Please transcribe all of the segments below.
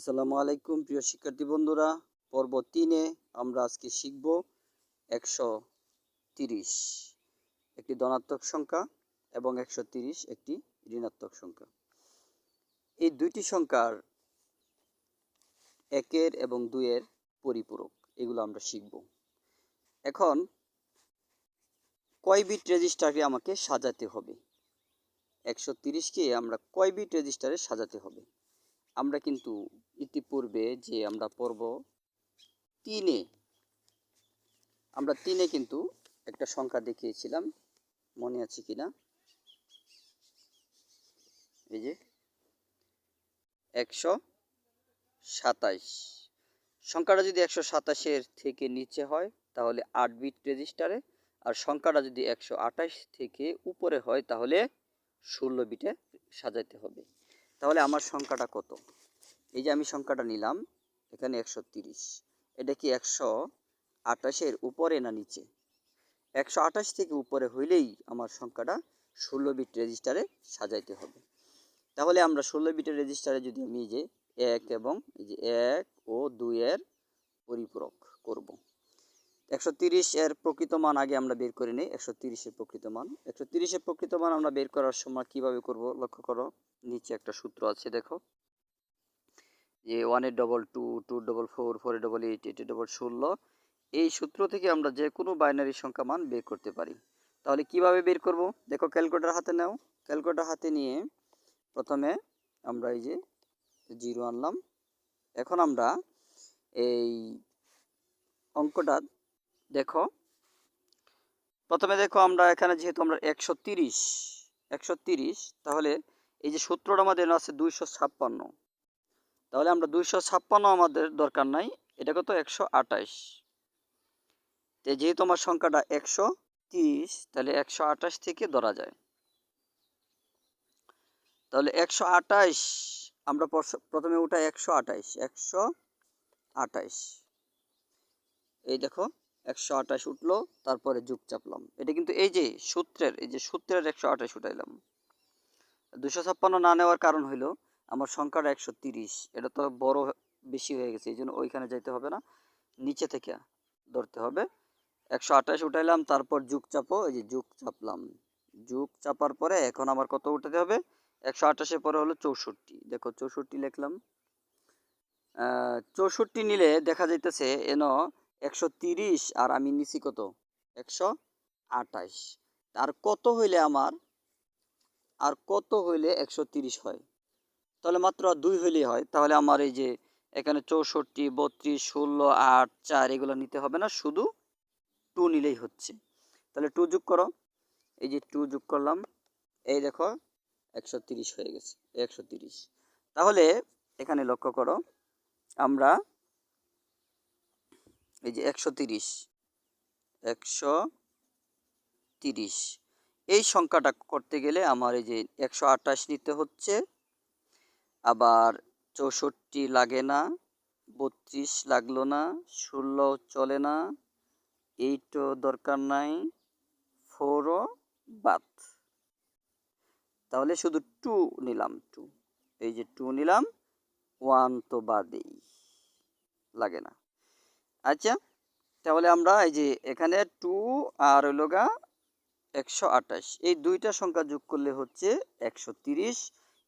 আসসালামু আলাইকুম, প্রিয় শিক্ষার্থী বন্ধুরা। পর্ব তিনে আমরা আজকে শিখব একশো তিরিশ, একটি ধনাত্মক সংখ্যা এবং একশো তিরিশ, একটি ঋণাত্মক সংখ্যা। এই দুইটি সংখ্যার একের এবং দুইয়ের পরিপূরক, এগুলো আমরা শিখব। এখন কয় বিট রেজিস্টারকে আমাকে সাজাতে হবে? একশো তিরিশকে আমরা কয় বিট রেজিস্টারে সাজাতে হবে? আমরা কিন্তু ইতিপূর্বে যে আমরা পর্ব তিনে। আমরা তিনে কিন্তু একটা সংখ্যা দেখিয়েছিলাম। মনে আছে কি না এই যে একশো সাতাইশ। সংখ্যাটা যদি একশো সাতাশের থেকে নিচে হয়, তাহলে আট বিট রেজিস্টারে আর সংখ্যাটা যদি একশো আঠাশ থেকে উপরে হয়, তাহলে ষোলো বিটে সাজাতে হবে। তাহলে আমার সংখ্যাটা কত? এই যে আমি সংখ্যাটা নিলাম, এখানে একশো তিরিশ। এটা কি একশো আঠাশের উপরে না নিচে? একশো আঠাশ থেকে উপরে হইলেই আমার সংখ্যাটা ষোলো বিট রেজিস্টারে সাজাইতে হবে। তাহলে আমরা ষোলো বিটের রেজিস্টারে যদি আমি যে এক এবং এই যে এক ও দুইয়ের পরিপূরক করব। একশো তিরিশ এর প্রকৃত মান আগে আমরা বের করে নিই, একশো তিরিশের প্রকৃত মান। একশো তিরিশের প্রকৃত মান আমরা বের করার সময় কীভাবে করব? লক্ষ্য করো, নিচে একটা সূত্র আছে, দেখো। যে ওয়ানের double two two double four four double eight eight double ষোলো, এই সূত্র থেকে আমরা যে কোনো বাইনারি সংখ্যা মান বের করতে পারি। তাহলে কীভাবে বের করব? দেখো ক্যালকুলেটার হাতে নাও। ক্যালকুলেটার হাতে নিয়ে প্রথমে আমরা এই যে জিরো আনলাম। এখন আমরা এই অঙ্কটা দেখো। প্রথমে দেখো আমরা এখানে যেহেতু আমরা একশো তিরিশ একশো তিরিশ, তাহলে এই যে সূত্রটা আমাদের আছে দুইশো ছাপ্পান্ন। তাহলে আমরা দুইশো ছাপ্পান্ন আমাদের দরকার নাই। এটা কত? একশো আঠাইশ তো যেহেতু আমার সংখ্যাটা একশো তিরিশ, তাহলে একশো আঠাশ থেকে ধরা যায়। তাহলে একশো আঠাইশ আমরা প্রথমে উঠাই একশো আঠাইশ একশো আঠাইশ এই দেখো, একশো আঠাশ উঠল, তারপরে যুগ চাপলাম। এটা কিন্তু এই যে সূত্রের, এই যে সূত্রের একশো আঠাশ উঠাইলাম। দুশো ছাপ্পান্ন না নেওয়ার কারণ হইল আমার সংখ্যাটা একশো তিরিশ। এটা তো বড় বেশি হয়ে গেছে এই জন্য ওইখানে যাইতে হবে না। নিচে থেকে ধরতে হবে। একশো আঠাশ উঠাইলাম, তারপর যুগ চাপো, এই যে যুগ চাপলাম। যুগ চাপার পরে এখন আমার কত উঠাতে হবে? একশো আঠাশের পরে হলো চৌষট্টি। দেখো চৌষট্টি লিখলাম। চৌষট্টি নিলে দেখা যাইতেছে এন একশো তিরিশ আর আমি নিছি কত? একশো আঠাশ। আর কত হইলে আমার? আর কত হইলে একশো তিরিশ হয়? তাহলে মাত্র দুই হইলেই হয়। তাহলে আমার এই যে এখানে চৌষট্টি, বত্রিশ, ষোলো, আট, চার এগুলো নিতে হবে না, শুধু টু নিলেই হচ্ছে। তাহলে টু যোগ করো। এই যে টু যোগ করলাম, এই দেখো একশো তিরিশ হয়ে গেছে, একশো তিরিশ। তাহলে এখানে লক্ষ্য করো, আমরা এই যে একশো তিরিশ একশো তিরিশ। এই সংখ্যাটা করতে গেলে আমার এই যে একশো আঠাশ নিতে হচ্ছে আবার চৌষট্টি লাগে না, বত্রিশ লাগল না, ষোলো চলে না এইটও দরকার নাই ফোরও বাদ। তাহলে শুধু টু নিলাম টু এই যে টু নিলাম ওয়ান তো বাদেই, লাগে না। আচ্ছা তাহলে আমরা এই যে এখানে টু আর হইল গা একশো আঠাশ। এই দুইটা সংখ্যা যোগ করলে হচ্ছে একশো তিরিশ।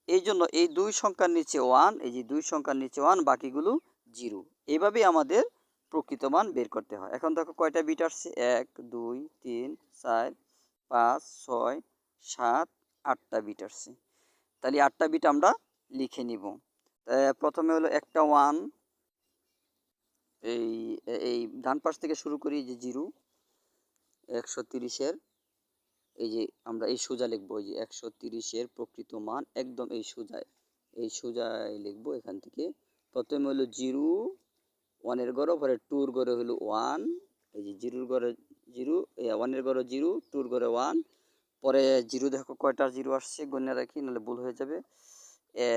এই জন্য এই দুই সংখ্যার নিচে ওয়ান এই যে দুই সংখ্যার নিচে ওয়ান বাকিগুলো জিরো এইভাবেই আমাদের প্রকৃত মান বের করতে হয়। এখন দেখো কয়টা বিট আসছে? এক, দুই, তিন, চার, পাঁচ, ছয়, সাত, আটটা বিট আসছে। তাহলে আটটা বিট আমরা লিখে নিব। প্রথমে হলো একটা ওয়ান এই এই ডান পাশ থেকে শুরু করি যে জিরো একশো তিরিশের এই যে আমরা এই সোজা লিখব, এই যে একশো তিরিশের প্রকৃত মান একদম এই সোজায় এই সোজায় লিখব এখান থেকে। প্রথমে হলো জিরো, ওয়ানের গড়, পরে টুর গড়ে হলো ওয়ান, এই যে জিরোর গড়ে জিরো ওয়ানের গড়ে জিরো, টুর গড়ে ওয়ান, পরে জিরো দেখো কয়টা জিরো আসছে, গণ্যা রাখি, নাহলে ভুল হয়ে যাবে।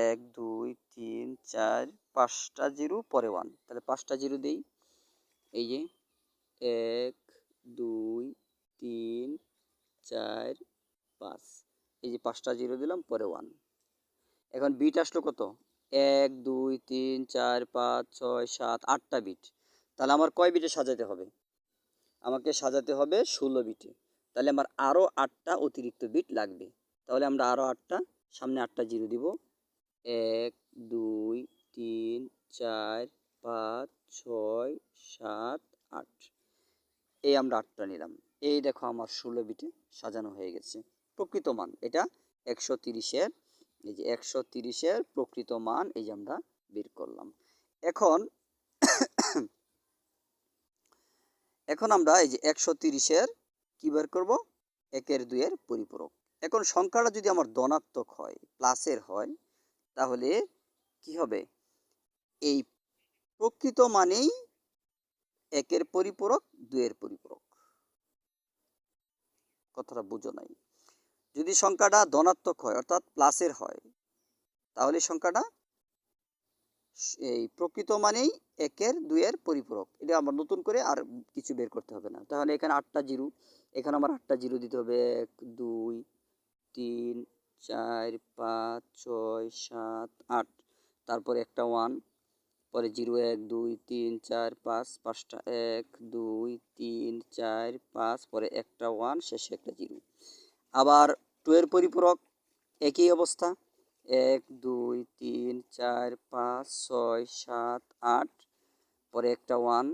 এক, দুই, তিন, চার, পাঁচটা জিরো, পরে ওয়ান, তাহলে পাঁচটা জিরো দিই। এই যে এক, দুই, তিন চার, পাঁচ। এই যে পাঁচটা জিরো দিলাম, পরে ওয়ান এখন বিট আসলো কত? এক, দুই, তিন, চার, পাঁচ, ছয়, সাত, আটটা বিট তাহলে আমার কয় বিটে সাজাতে হবে? আমাকে সাজাতে হবে ষোলো বিটে তাহলে আমার আরও আটটা অতিরিক্ত বিট লাগবে। তাহলে আমরা আরও আটটা, সামনে আটটা জিরো দিব। এক, দুই, তিন, চার, পাঁচ, ছয়, সাত, আট। এই আমরা আটটা নিলাম। এই দেখো আমার ষোলো বিটে সাজানো হয়ে গেছে। প্রকৃত মান, এটা একশো তিরিশের, এই যে একশো তিরিশের প্রকৃত মান এই যে আমরা বের করলাম। এখন এখন আমরা এই যে একশো তিরিশের কী বের করব? একের দুইয়ের পরিপূরক। এখন সংখ্যাটা যদি আমার ধনাত্মক হয়, প্লাসের হয়, তাহলে কি হবে? এই প্রকৃত মানেই একের পরিপূরক, দুইয়ের পরিপূরক। কথাটা বুঝো নাই। যদি সংখ্যাটা ধনাত্মক হয়, অর্থাৎ প্লাসের হয়, তাহলে সংখ্যাটা এই প্রকৃত মানেই একের, দুইয়ের পরিপূরক। এটা আমার নতুন করে আর কিছু বের করতে হবে না। তাহলে এখানে আটটা জিরো, এখানে আমার আটটা জিরো দিতে হবে। এক, দুই, তিন, চার, পাঁচ, ছয়, সাত, আট। তারপরে একটা ওয়ান পরে জিরো এক, দুই, তিন, চার, পাঁচ, পাঁচটা এক, দুই, তিন, চার, পাঁচ, পরে একটা ওয়ান, শেষে একটা জিরো। আবার টু পরিপূরক একই অবস্থা। এক, দুই, তিন, চার, পাঁচ, ছয়, সাত, আট, পরে একটা ওয়ান,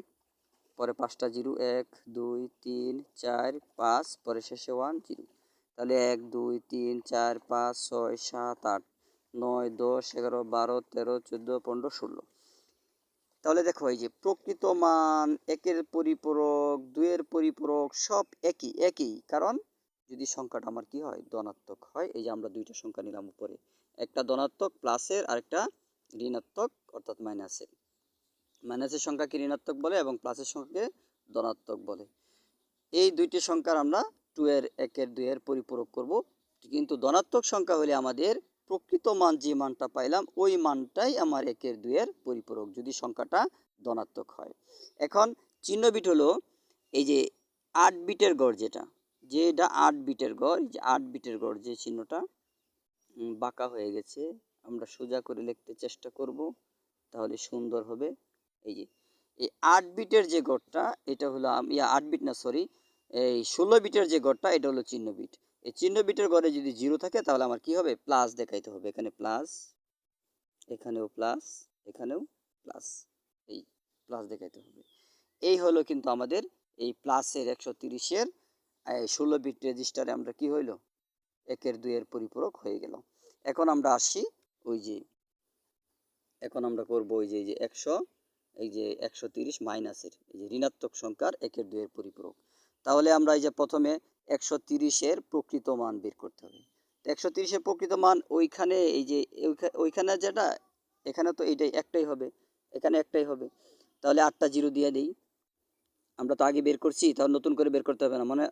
পরে পাঁচটা জিরো, এক, দুই, তিন, চার, পাঁচ, পরে শেষে ওয়ান, জিরো। তাহলে এক, দুই, তিন, চার, পাঁচ, ছয়, সাত, আট, নয়, দশ, এগারো, বারো, তেরো, চোদ্দ, পনেরো, ষোলো। তাহলে দেখো এই যে প্রকৃত মান, একের পরিপূরক, দুইয়ের পরিপূরক, সব একই একই। কারণ যদি সংখ্যাটা আমার কি হয়? ধনাত্মক হয়। এই যে আমরা দুইটা সংখ্যা নিলাম উপরে। একটা ধনাত্মক প্লাসের আর একটা ঋণাত্মক, অর্থাৎ মাইনাসের মাইনাসের সংখ্যাকে ঋণাত্মক বলে এবং প্লাসের সংখ্যাকে ধনাত্মক বলে। এই দুইটি সংখ্যার আমরা টু এর, একের, দুইয়ের পরিপূরক করব। কিন্তু ধনাত্মক সংখ্যা হলে আমাদের প্রকৃত মান যে মানটা পাইলাম, ওই মানটাই আমার একের দুয়ের পরিপূরক, যদি সংখ্যাটা ধনাত্মক হয়। এখন চিহ্ন বিট হলো এই যে আট বিটের গড় যেটা যেটা আট বিটের গড় যে আট বিটের গড় যে চিহ্নটা বাঁকা হয়ে গেছে, আমরা সোজা করে লিখতে চেষ্টা করব, তাহলে সুন্দর হবে। এই যে, এই আট বিটের যে গড়টা, এটা হলো আট বিট না, সরি, এই ষোলো বিটের যে গড়টা, এটা হলো চিহ্ন বিট। এই চিহ্ন বিটের গড়ে যদি জিরো থাকে, তাহলে আমার কি হবে? প্লাস দেখাইতে হবে। এখানে প্লাস এখানেও প্লাস এখানেও প্লাস এই প্লাস দেখাইতে হবে। এই হলো কিন্তু আমাদের এই প্লাসের একশো তিরিশের ষোলো বিট রেজিস্টারে আমরা কি হইল? একের দুইয়ের পরিপূরক হয়ে গেল। এখন আমরা আসি ওই যে, এখন আমরা করব ওই যে, এই যে একশো, এই যে একশো তিরিশ মাইনাসের, এই যে ঋণাত্মক সংখ্যার একের দুইয়ের পরিপূরক। তাহলে আমরা এই যে প্রথমে একশো তিরিশের প্রকৃত মান বের করতে হবে। একশো তিরিশের প্রকৃত মান ওইখানে এই যে ওইখা- ওইখানে যেটা এখানে তো এইটাই একটাই হবে এখানে একটাই হবে। তাহলে আটটা জিরো দিয়ে দিই। আমরা তো আগে বের করছি তাহলে নতুন করে বের করতে হবে না। মানে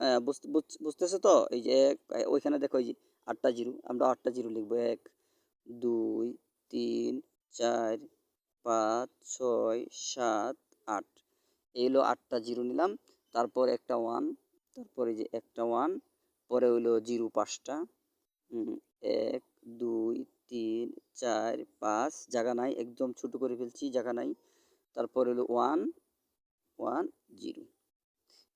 বুঝতেছো তো? এই যে এক, ওইখানে দেখো এই যে আটটা জিরো আমরা আটটা জিরো লিখব। এক দুই তিন চার পাঁচ ছয় সাত আট। এই হলো আটটা জিরো নিলাম। তারপর একটা ওয়ান তারপরে যে একটা ওয়ান পরে হইল জিরো পাঁচটা। এক, দুই, তিন, চার, পাঁচ, জায়গা নাই, একদম ছোট করে ফেলছি, জায়গা নাই। তারপর হলো ওয়ান ওয়ান জিরো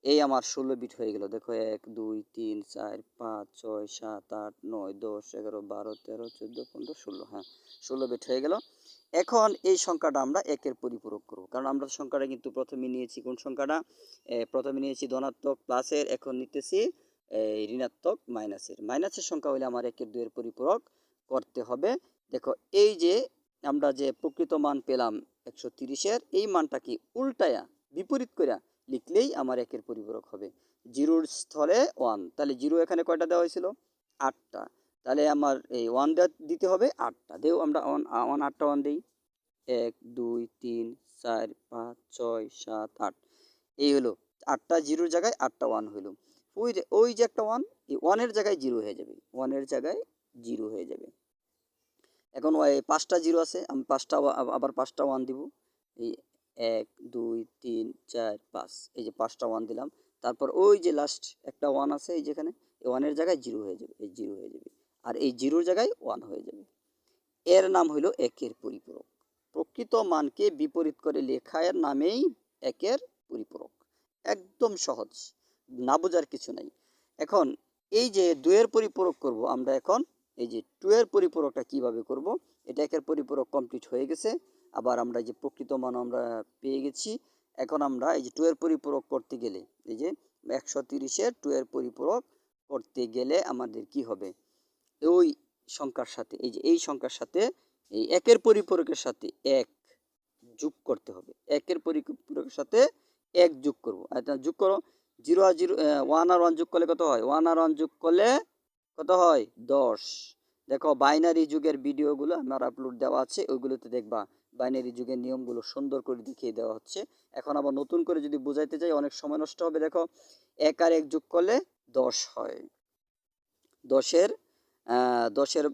এই আমার ষোলো বিট হয়ে গেল। দেখো, এক, দুই, তিন, চার, পাঁচ, ছয়, সাত, আট, নয়, দশ, এগারো, বারো, তেরো, চোদ্দ, পনেরো, ষোলো হ্যাঁ ষোলো বিট হয়ে গেল। এখন এই সংখ্যাটা আমরা একের পরিপূরক করব। কারণ আমরা সংখ্যাটা কিন্তু প্রথমে নিয়েছি কোন সংখ্যাটা? প্রথমে নিয়েছি ধনাত্মক প্লাসের এখন নিতেছি ঋণাত্মক মাইনাসের মাইনাসের সংখ্যা হলে আমার একের দুইয়ের পরিপূরক করতে হবে। দেখো, এই যে আমরা যে প্রকৃত মান পেলাম একশো তিরিশের, এই মানটা কি উল্টায়া, বিপরীত করে লিখলেই আমার একের পরিপূরক হবে। জিরোর স্থলে ওয়ান তাহলে জিরো এখানে কয়টা দেওয়া হয়েছিল? আটটা। তাহলে আমার এই ওয়ান দিতে হবে আটটা। দেও আমরা ওয়ান ওয়ান আটটা ওয়ান দিই। এক, দুই, তিন, চার, পাঁচ, ছয়, সাত, আট। এই হলো, আটটা জিরোর জায়গায় আটটা ওয়ান হলো ওই যে ওই যে একটা ওয়ান এই ওয়ানের জায়গায় জিরো হয়ে যাবে। ওয়ানের জায়গায় জিরো হয়ে যাবে। এখন পাঁচটা জিরো আছে, আমি পাঁচটা আবা- আবার পাঁচটা ওয়ান দিব। এই এক, দুই, তিন, চার, পাঁচ। এই যে পাঁচটা ওয়ান দিলাম। তারপর ওই যে লাস্ট একটা ওয়ান আছে, এই যেখানে, এই ওয়ানের জায়গায় জিরো হয়ে যাবে, এই জিরো হয়ে যাবে। আর এই জিরোর জায়গায় ওয়ান হয়ে যাবে। এর নাম হইল একের পরিপূরক। প্রকৃত মানকে বিপরীত করে লেখা এর নামেই একের পরিপূরক। একদম সহজ। না বোঝার কিছু নাই। এখন এই যে দুয়ের পরিপূরক করব, আমরা এখন এই যে টু এর পরিপূরকটা কীভাবে করব, এটা একের পরিপূরক কমপ্লিট হয়ে গেছে। আবার আমরা যে প্রকৃত মান আমরা পেয়ে গেছি। এখন আমরা এই যে টু এর পরিপূরক করতে গেলে, এই যে একশো তিরিশের টু এর পরিপূরক করতে গেলে আমাদের কি হবে? ওই সংখ্যার সাথে, এই যে এই সংখ্যার সাথে, এই একের পরিপূরকের সাথে এক যোগ করতে হবে। একের পরিপূরকের সাথে এক যোগ করব। আচ্ছা যোগ করো। জিরো আর জিরো ওয়ান আর ওয়ান যোগ করলে কত হয়? ওয়ান আর ওয়ান যোগ করলে কত হয়? দশ। দেখো বাইনারি যুগের ভিডিওগুলো আমার আপলোড দেওয়া আছে ওইগুলোতে দেখবা বাইনারি যুগের নিয়মগুলো সুন্দর করে দেখিয়ে দেওয়া হচ্ছে। এখন আবার নতুন করে যদি বোঝাইতে চাই অনেক সময় নষ্ট হবে। দেখো, এক আর এক যোগ করলে দশ হয়। দশের দশের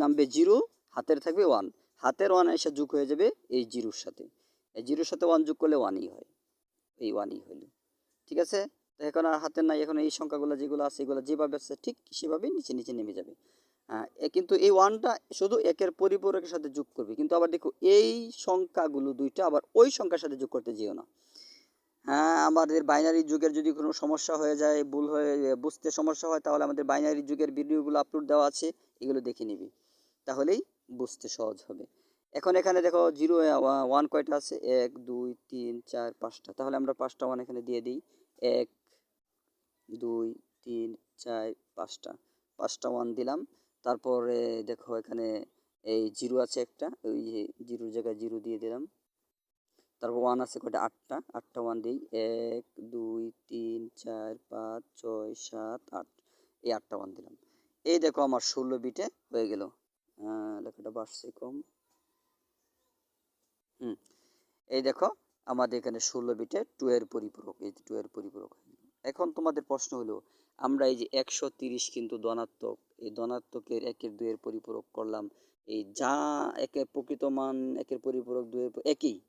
নামবে জিরো, হাতের থাকবে ওয়ান। হাতের ওয়ান এসে যোগ হয়ে যাবে এই জিরোর সাথে। এই জিরোর সাথে ওয়ান যোগ করলে ওয়ানই হয়। এই ওয়ানই হইল। ঠিক আছে? এখন আর হাতের নাই, এখন এই সংখ্যাগুলো যেগুলো আছে, এগুলো যেভাবে আছে, ঠিক সেভাবেই নিচে নিচে নেমে যাবে। কিন্তু এই ওয়ানটা শুধু একের পরিপূরকের সাথে যোগ করবে। কিন্তু আবার দেখো, এই সংখ্যাগুলো দুইটা আবার ওই সংখ্যার সাথে যোগ করতে যেও না। হ্যাঁ আমাদের বাইনারি যুগের যদি কোনো সমস্যা হয়ে যায়, ভুল হয়ে বুঝতে সমস্যা হয়, তাহলে আমাদের বাইনারি যুগের ভিডিওগুলো আপলোড দেওয়া আছে, এগুলো দেখে নিবি। তাহলেই বুঝতে সহজ হবে। এখন এখানে দেখো জিরো ওয়ান কয়টা আছে? এক, দুই, তিন, চার, পাঁচটা। তাহলে আমরা পাঁচটা ওয়ান এখানে দিয়ে দিই। এক, দুই, তিন, চার, পাঁচটা। পাঁচটা ওয়ান দিলাম। তারপরে দেখো এখানে এই জিরো আছে একটা, ওই যে জিরোর জায়গায় জিরো দিয়ে দিলাম। তারপর ওয়ান আছে কয়টা? আটটা। আটটা ওয়ান দিই। এক, দুই, তিন, চার, পাঁচ, ছয়, সাত, আট। এই আটটা ওয়ান দিলাম। এই দেখো আমার ষোলো বিটে হয়ে গেল। লেখাটা বাড়ছে কম। হুম। এই দেখো আমাদের এখানে ষোলো বিটে টু এর পরিপূরক, এই টু এর পরিপূরক। এখন তোমাদের প্রশ্ন হলো, আমরা এই যে একশো তিরিশ কিন্তু ধনাত্মক, এই ধনাত্মকের একের দুইয়ের পরিপূরক করলাম, এই যা একে প্রকৃত মান, একের পরিপূরক দুইয়ের প- একই।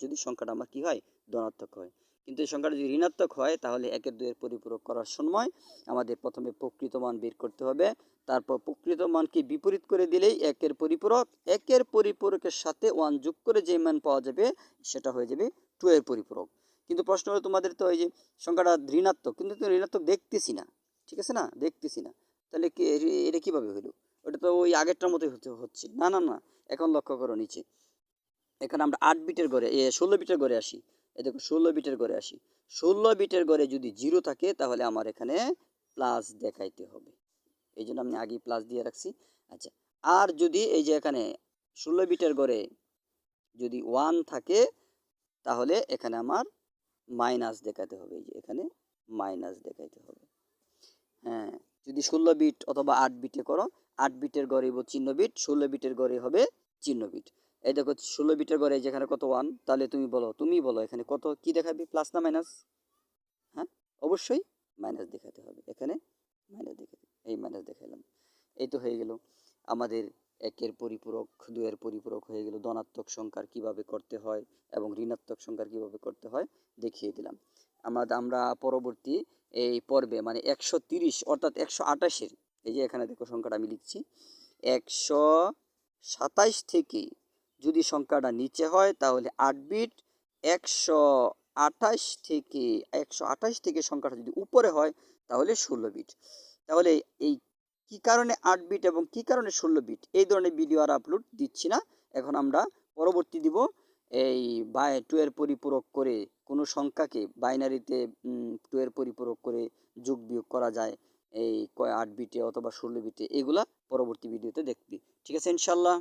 যদি সংখ্যাটা আমার কি হয়? ধনাত্মক হয়। কিন্তু এই সংখ্যাটা যদি ঋণাত্মক হয়, তাহলে একের দুইয়ের পরিপূরক করার সময় আমাদের প্রথমে প্রকৃত মান বের করতে হবে, তারপর প্রকৃত মানকে বিপরীত করে দিলেই একের পরিপূরক, একের পরিপূরকের সাথে ওয়ান যোগ করে যে মান পাওয়া যাবে, সেটা হয়ে যাবে টু এর পরিপূরক। কিন্তু প্রশ্ন হলো তোমাদের তো এই যে সংখ্যাটা ঋণাত্মক, কিন্তু তুমি ঋণাত্মক দেখতেছি না, ঠিক আছে না? দেখতেছি না। তাহলে এটা কীভাবে হলো ওটা তো ওই আগেরটার মতোই হতে, হচ্ছে। না না না, এখন লক্ষ্য করো নিচে। এখানে আমরা আট বিটের ঘরে ষোলো বিটের ঘরে আসি। এ দেখো, ষোলো বিটের ঘরে আসি। ষোলো বিটের ঘরে যদি জিরো থাকে, তাহলে আমার এখানে প্লাস দেখাইতে হবে। এই জন্য আমি আগেই প্লাস দিয়ে রাখছি। আচ্ছা আর যদি এই যে এখানে ষোলো বিটের ঘরে যদি ওয়ান থাকে, তাহলে এখানে আমার মাইনাস দেখাতে হবে, এই যে এখানে মাইনাস দেখাইতে হবে। হ্যাঁ যদি ষোলো বিট অথবা আট বিটে করো, আট বিটের গড়ে চিহ্ন বিট, ষোলো বিটের গড়ে হবে চিহ্ন বিট। এই দেখো, ষোলো বিটের গড়ে যেখানে কত ওয়ান, তাহলে তুমি বলো তুমি বলো এখানে কত, কি দেখাবে? প্লাস না মাইনাস? হ্যাঁ অবশ্যই মাইনাস দেখাতে হবে, এখানে মাইনাস দেখাতে এই মাইনাস দেখাইলাম। এই তো হয়ে গেল আমাদের একের পরিপূরক দুয়ের পরিপূরক হয়ে গেল। ধনাত্মক সংখ্যার কীভাবে করতে হয় এবং ঋণাত্মক সংখ্যার কীভাবে করতে হয় দেখিয়ে দিলাম। আমরা আমরা পরবর্তী এই পর্বে মানে একশো তিরিশ, অর্থাৎ একশো আঠাশের, এই যে এখানে দেখো সংখ্যাটা আমি লিখছি, একশো সাতাইশ থেকে যদি সংখ্যাটা নিচে হয় তাহলে আট বিট, একশো আঠাশ থেকে, একশো আঠাশ থেকে সংখ্যাটা যদি উপরে হয় তাহলে ষোলো বিট। তাহলে এই কি কারণে আট বিট এবং কি কারণে ষোলো বিট এই ধরনের ভিডিও আর আপলোড দিচ্ছি না। এখন আমরা পরবর্তী দিব। এই বাই টুয়ের পরিপূরক করে কোনো সংখ্যাকে বাইনারিতে টুয়ের পরিপূরক করে যোগ বিয়োগ করা যায় এই কয় আট বিটে অথবা ষোলো বিটে এগুলা পরবর্তী ভিডিওতে দেখবি। ঠিক আছে ইনশাল্লাহ